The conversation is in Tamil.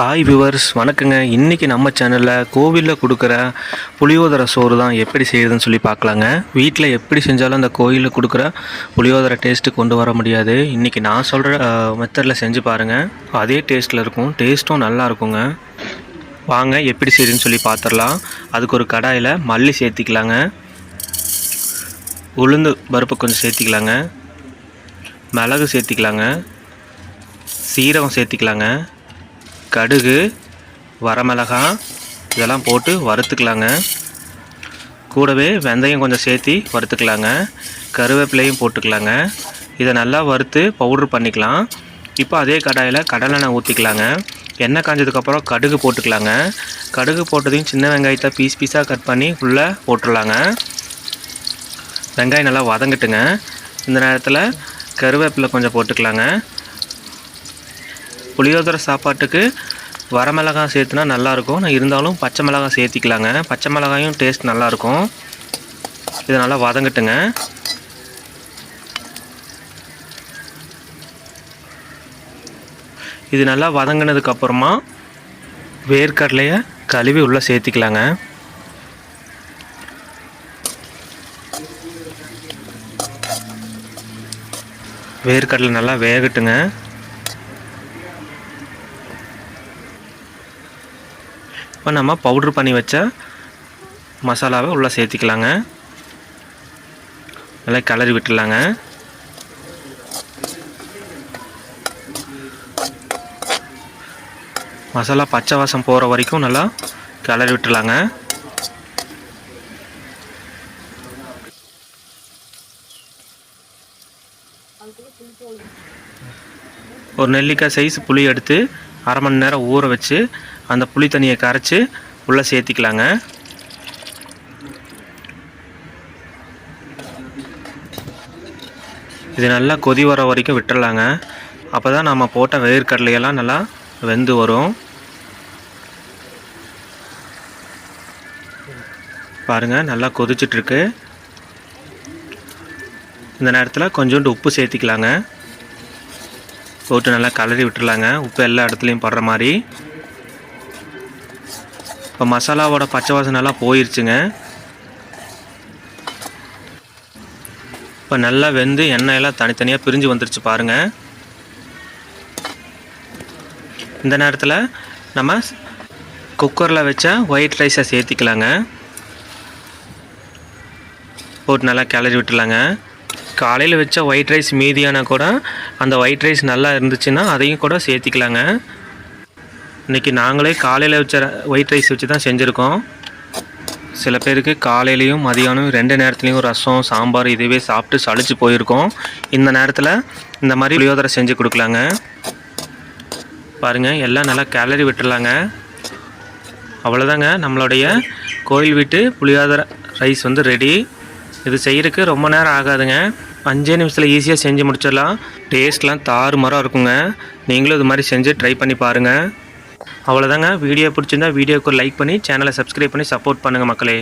ஹாய் வியூவர்ஸ் வணக்கங்க. இன்றைக்கி நம்ம சேனலில் கோவிலில் கொடுக்குற புளியோதரை சோறு தான் எப்படி செய்யுதுன்னு சொல்லி பார்க்கலாங்க. வீட்டில் எப்படி செஞ்சாலும் அந்த கோயிலில் கொடுக்குற புளியோதரை டேஸ்ட்டு கொண்டு வர முடியாது. இன்றைக்கி நான் சொல்கிற மெத்தடில் செஞ்சு பாருங்கள் அதே டேஸ்ட்டில் இருக்கும். டேஸ்ட்டும் நல்லா இருக்குங்க. வாங்க எப்படி செய்யுதுன்னு சொல்லி பார்த்துடலாம் அதுக்கு ஒரு கடாயில் மல்லி சேர்த்திக்கலாங்க. உளுந்து பருப்பு கொஞ்சம் சேர்த்திக்கலாங்க. மிளகு சேர்த்திக்கலாங்க. சீரகம் சேர்த்திக்கலாங்க. கடுகு வரமிளகாய் இதெல்லாம் போட்டு வறுத்துக்கலாங்க. கூடவே வெந்தயம் கொஞ்சம் சேர்த்தி வறுத்துக்கலாங்க. கருவேப்பிலையும் போட்டுக்கலாங்க. இதை நல்லா வறுத்து பவுட்ரு பண்ணிக்கலாம். இப்போ அதே கடாயில் கடலெண்ணெய் ஊற்றிக்கலாங்க எண்ணெய் காஞ்சதுக்கப்புறம் கடுகு போட்டுக்கலாங்க. கடுகு போட்டதையும் சின்ன வெங்காயத்தை பீஸ் பீஸாக கட் பண்ணி உள்ளே போட்டுடலாங்க வெங்காயம் நல்லா வதங்கட்டுங்க. இந்த நேரத்தில் கருவேப்பிலை கொஞ்சம் போட்டுக்கலாங்க. புளியோதரை சாப்பாட்டுக்கு வரமிளகாய் சேர்த்துனா நல்லாயிருக்கும். நான் இருந்தாலும் பச்சை மிளகாய் சேர்த்திக்கலாங்க. பச்சை மிளகாயும் டேஸ்ட் நல்லாயிருக்கும். இது நல்லா வதங்கட்டுங்க. இது நல்லா வதங்கினதுக்கப்புறமா வேர்க்கடலையை கழுவி உள்ளே சேர்த்திக்கலாங்க. வேர்க்கடலை நல்லா வேகட்டுங்க. இப்போ நம்ம பவுட்ரு பண்ணி வச்ச மசாலாவை உள்ளே சேர்த்திக்கலாங்க. நல்லா கிளறி விட்டுடலாங்க. மசாலா பச்சை வாசம் போகிற வரைக்கும் நல்லா கிளறி விட்டுலாங்க ஒரு நெல்லிக்காய் சைஸ் புளி எடுத்து அரை மணி நேரம் ஊற வச்சு அந்த புளி தண்ணியை கரைச்சி உள்ளே சேர்த்திக்கலாங்க. இது நல்லா கொதி வர வரைக்கும் விட்டுறலாங்க. அப்போ தான் நம்ம போட்ட வேர்க்கடலையெல்லாம் நல்லா வெந்து வரும். பாருங்கள் நல்லா கொதிச்சிட்ருக்கு இந்த நேரத்தில் கொஞ்சோண்டு உப்பு சேர்த்திக்கலாங்க. போட்டு நல்லா கலரி விட்டுறலாங்க உப்பு எல்லா இடத்துலையும் படுற மாதிரி. இப்போ மசாலாவோட பச்சை வாசனெல்லாம் போயிருச்சுங்க. இப்போ நல்லா வெந்து எண்ணெயெல்லாம் தனித்தனியாக பிரிஞ்சு வந்துருச்சு பாருங்கள் இந்த நேரத்தில் நம்ம குக்கரில் வச்ச ஒயிட் ரைஸை சேர்த்திக்கலாங்க. போட்டு நல்லா கிளறி விட்டுலாங்க காலையில் வச்ச ஒயிட் ரைஸ் மீதியானா கூட அந்த ஒயிட் ரைஸ் நல்லா இருந்துச்சுன்னா அதையும் கூட சேர்த்திக்கலாங்க. இன்றைக்கி நாங்களே காலையில் வச்ச ஒயிட் ரைஸ் வச்சு தான் செஞ்சுருக்கோம். சில பேருக்கு காலையிலையும் மதியானம் ரெண்டு நேரத்துலையும் ரசம் சாம்பார் இதுவே சாப்பிட்டு சளிச்சு போயிருக்கோம். இந்த நேரத்தில் இந்த மாதிரி புளியோதரை செஞ்சு கொடுக்கலாங்க. பாருங்கள் எல்லாம் நல்லா கேலரி விட்டுடலாங்க. அவ்வளோதாங்க நம்மளுடைய கோயில் வீட்டு புளியோதரை ரைஸ் வந்து ரெடி இது செய்கிறதுக்கு ரொம்ப நேரம் ஆகாதுங்க. அஞ்சே நிமிஷத்தில் ஈஸியாக செஞ்சு முடிச்சிடலாம். டேஸ்ட்லாம் தாறு மரம் இருக்குங்க. நீங்களும் இது மாதிரி செஞ்சு ட்ரை பண்ணி பாருங்கள் அவ்வளோதாங்க வீடியோ பிடிச்சிருந்தா வீடியோக்கு லைக் பண்ணி சேனலை சப்ஸ்கிரைப் பண்ணி சப்போர்ட் பண்ணுங்கள் மக்களே.